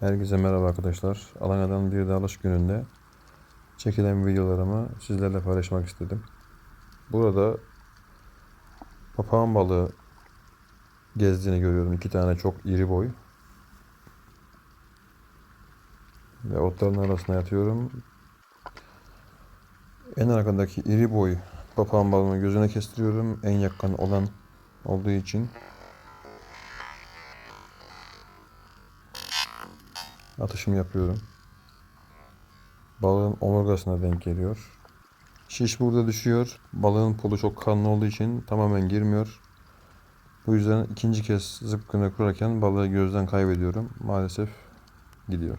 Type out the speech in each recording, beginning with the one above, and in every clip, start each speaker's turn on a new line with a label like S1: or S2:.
S1: Herkese merhaba arkadaşlar. Alanya'dan bir dalış gününde çekilen videolarımı sizlerle paylaşmak istedim. Burada papağan balığı gezdiğini görüyorum. İki tane çok iri boy. Ve otların arasına yatıyorum. En arkadaki iri boy papağan balığını gözüne kestiriyorum. En yakın olan olduğu için atışımı yapıyorum. Balığın omurgasına denk geliyor. Şiş burada düşüyor. Balığın pulu çok kanlı olduğu için tamamen girmiyor. Bu yüzden ikinci kez zıpkını kurarken balığı gözden kaybediyorum. Maalesef gidiyor.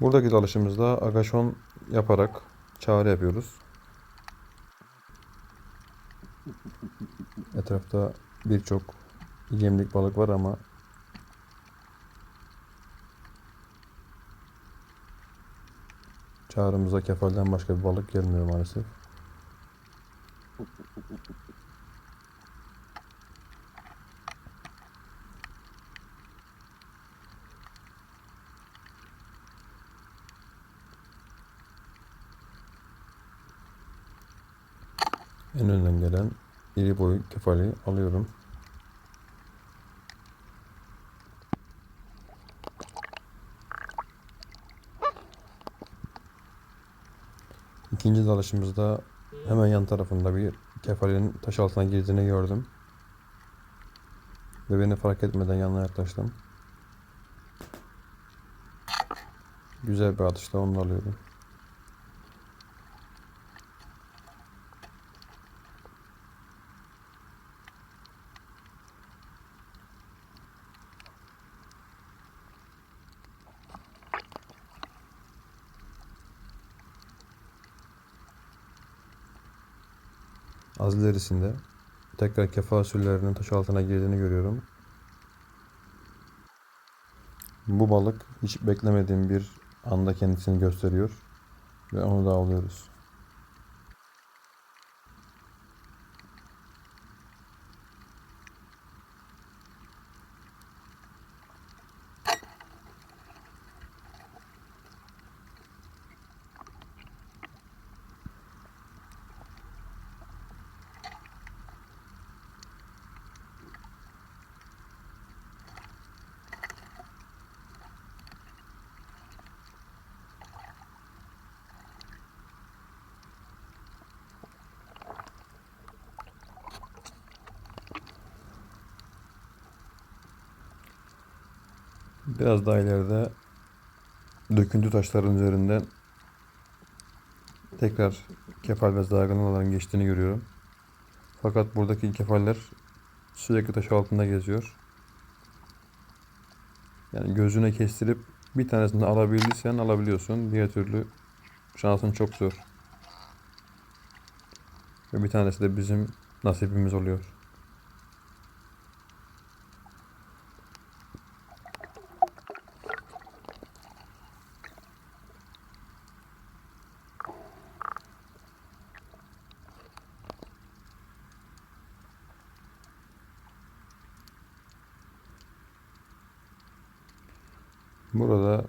S1: Buradaki dalışımızda agaşon yaparak çağrı yapıyoruz. Etrafta birçok yemlik balık var ama çağrımıza kefalden başka bir balık gelmiyor maalesef. En önden gelen iri boy kefali alıyorum. İkinci dalışımızda hemen yan tarafında bir kefalin taş altına girdiğini gördüm. Ve beni fark etmeden yanına yaklaştım. Güzel bir atışla onu alıyorum. Az ilerisinde tekrar kefal sürülerinin taş altına girdiğini görüyorum. Bu balık hiç beklemediğim bir anda kendisini gösteriyor ve onu da avlıyoruz. Biraz daha ileride döküntü taşların üzerinden tekrar kefal ve zarganaların geçtiğini görüyorum. Fakat buradaki kefaller sürekli taş altında geziyor. Yani gözüne kestirip bir tanesini alabildiysen alabiliyorsun. Diğer türlü şansın çok zor. Ve bir tanesi de bizim nasibimiz oluyor. Burada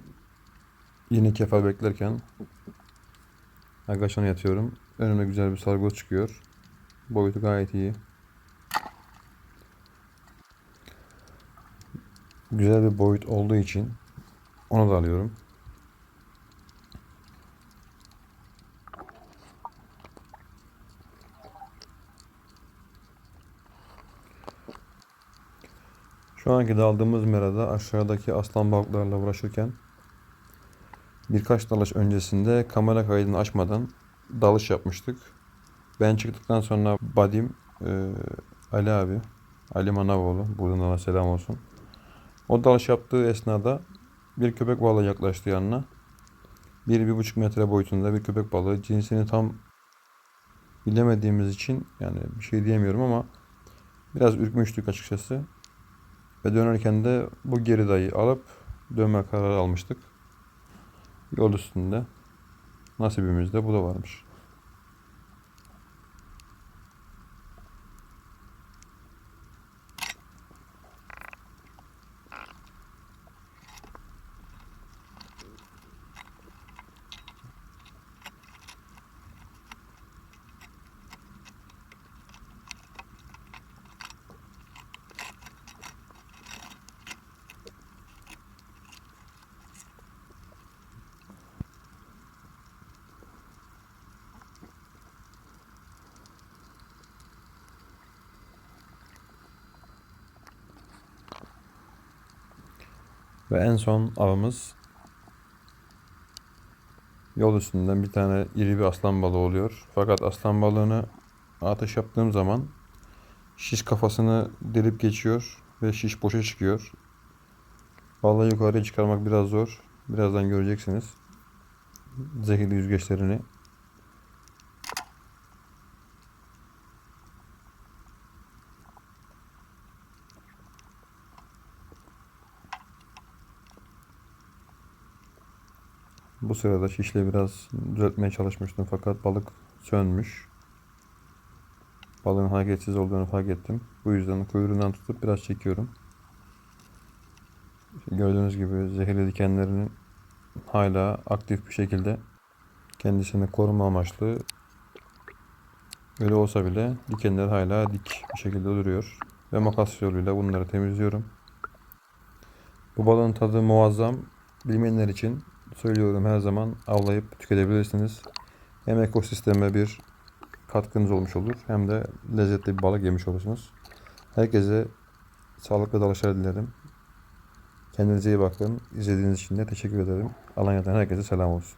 S1: yeni kefal beklerken agaşana yatıyorum. Önüme güzel bir sargoç çıkıyor. Boyutu gayet iyi. Güzel bir boyut olduğu için onu da alıyorum. Şu anki daldığımız merada aşağıdaki aslan balıklarla uğraşırken birkaç dalış öncesinde kamera kaydını açmadan dalış yapmıştık. Ben çıktıktan sonra Badim e, Ali abi, Ali Manavoğlu, buradan ona selam olsun. O dalış yaptığı esnada bir köpek balığı yaklaştı yanına. Bir, bir buçuk metre boyutunda bir köpek balığı. Cinsini tam bilemediğimiz için yani bir şey diyemiyorum ama biraz ürkmüştük açıkçası. Ve dönerken de bu geri dayı alıp dönme kararı almıştık. Yol üstünde. Nasibimizde bu da varmış. Ve en son avımız yol üstünden bir tane iri bir aslan balığı oluyor. Fakat aslan balığını ateş yaptığım zaman şiş kafasını delip geçiyor ve şiş boşa çıkıyor. Balığı yukarıya çıkarmak biraz zor. Birazdan göreceksiniz. Zehirli yüzgeçlerini. Bu sırada şişle biraz düzeltmeye çalışmıştım fakat balık sönmüş. Balığın hareketsiz olduğunu fark ettim. Bu yüzden kuyruğundan tutup biraz çekiyorum. Gördüğünüz gibi zehirli dikenlerini hala aktif bir şekilde kendisini koruma amaçlı öyle olsa bile dikenler hala dik bir şekilde duruyor. Ve makas yoluyla bunları temizliyorum. Bu balığın tadı muazzam. Bilmeyenler için söylüyorum her zaman avlayıp tüketebilirsiniz. Hem ekosisteme bir katkınız olmuş olur hem de lezzetli bir balık yemiş olursunuz. Herkese sağlıklı dalışlar dilerim. Kendinize iyi bakın. İzlediğiniz için de teşekkür ederim. Alanya'dan herkese selam olsun.